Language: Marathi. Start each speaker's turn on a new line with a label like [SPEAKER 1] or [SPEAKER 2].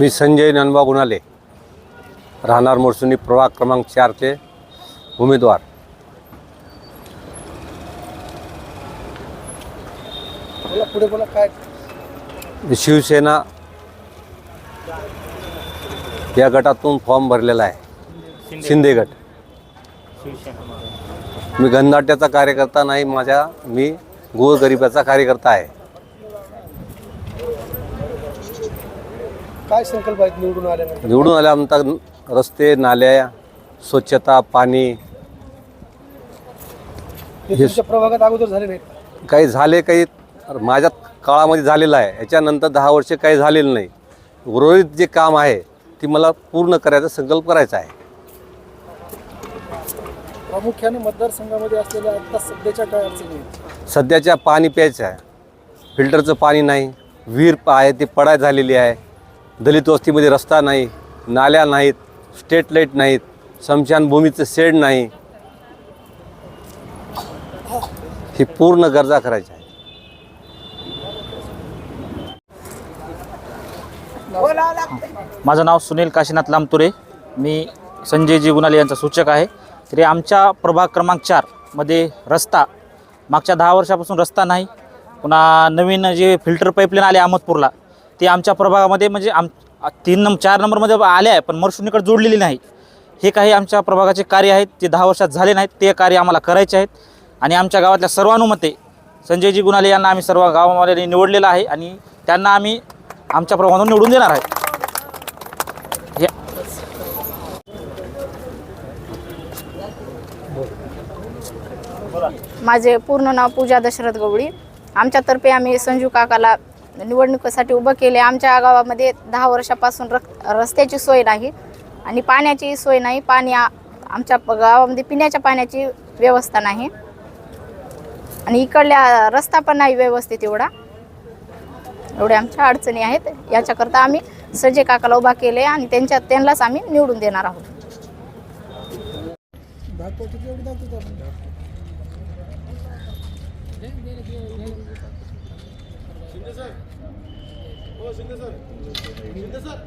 [SPEAKER 1] मी संजय ननबा गुणाले. राहणार मोरसुनी प्रभाग क्रमांक चारचे उमेदवार.
[SPEAKER 2] पुढे बोला काय?
[SPEAKER 1] शिवसेना या गटातून फॉर्म भरलेला आहे. शिंदे गट. मी गंधाट्याचा कार्यकर्ता नाही माझ्या मी गोरगरिबाचा कार्यकर्ता आहे.
[SPEAKER 2] काय संकल्प आहेत निवडून आल्यानंतर?
[SPEAKER 1] निवडून आल्यानंतर रस्ते नाल्या स्वच्छता पाणी
[SPEAKER 2] हे तुमच्या प्रभागात अगोदर झाले नाहीत?
[SPEAKER 1] काही झाले काही माझ्या काळामध्ये झालेलं आहे. याच्यानंतर दहा वर्षे काही झालेलं नाही. उर्वरित जे काम आहे ती मला पूर्ण करायचा संकल्प करायचा आहे.
[SPEAKER 2] प्रामुख्याने मतदारसंघामध्ये असलेल्या आता सध्याच्या काय अडचणी आहेत?
[SPEAKER 1] सध्याच्या पाणी प्यायचं आहे. फिल्टरचं पाणी नाही. विहीर आहे ती पडाय झालेली आहे. दलित वस्तीमध्ये रस्ता नाही नाल्या नाहीत स्टेट लाइट नाहीत स्मशानभूमीचं शेड नाही. ही पूर्ण गरजा करायच्या आहे.
[SPEAKER 3] माझं नाव सुनील काशीनाथ लांबतुरे मी संजयजी गुणाले यांचा सूचक आहे. तरी आमच्या प्रभाग क्रमांक चारमध्ये रस्ता मागच्या दहा वर्षापासून रस्ता नाही. पुन्हा नवीन जे फिल्टर पाईपलाईन आले अहमदपूरला ते आमच्या प्रभागामध्ये म्हणजे आम तीन नंबर चार नंबरमध्ये आले आहे पण मरशुनीकडे जोडलेली नाही. हे काही आमच्या प्रभागाचे कार्य आहेत जे दहा वर्षात झाले नाहीत ते कार्य आम्हाला करायचे आहेत. आणि आमच्या गावातल्या सर्वानुमते संजयजी गुणाले यांना आम्ही सर्व गावामध्ये निवडलेलं आहे आणि त्यांना आम्ही आमच्या प्रभागातून निवडून देणार आहे. हे
[SPEAKER 4] माझे पूर्ण नाव पूजा दशरथ गवळी. आमच्यातर्फे आम्ही संजू काकाला निवडणुकीसाठी उभं केले. आमच्या गावामध्ये दहा वर्षापासून रक् रस्त्याची सोय नाही आणि पाण्याची सोय नाही. पाणी आमच्या गावामध्ये पिण्याच्या पाण्याची व्यवस्था नाही. आणि इकडल्या रस्ता पण नाही व्यवस्थित एवढा. एवढ्या आमच्या अडचणी आहेत. याच्याकरता आम्ही संजय काकाला उभा केले आणि त्यांच्या त्यांनाच आम्ही निवडून देणार आहोत.
[SPEAKER 2] दाखवतो तेवढं दाखवतो आपण.
[SPEAKER 5] शिंदे सर. हो शिंदे सर. शिंदे सर.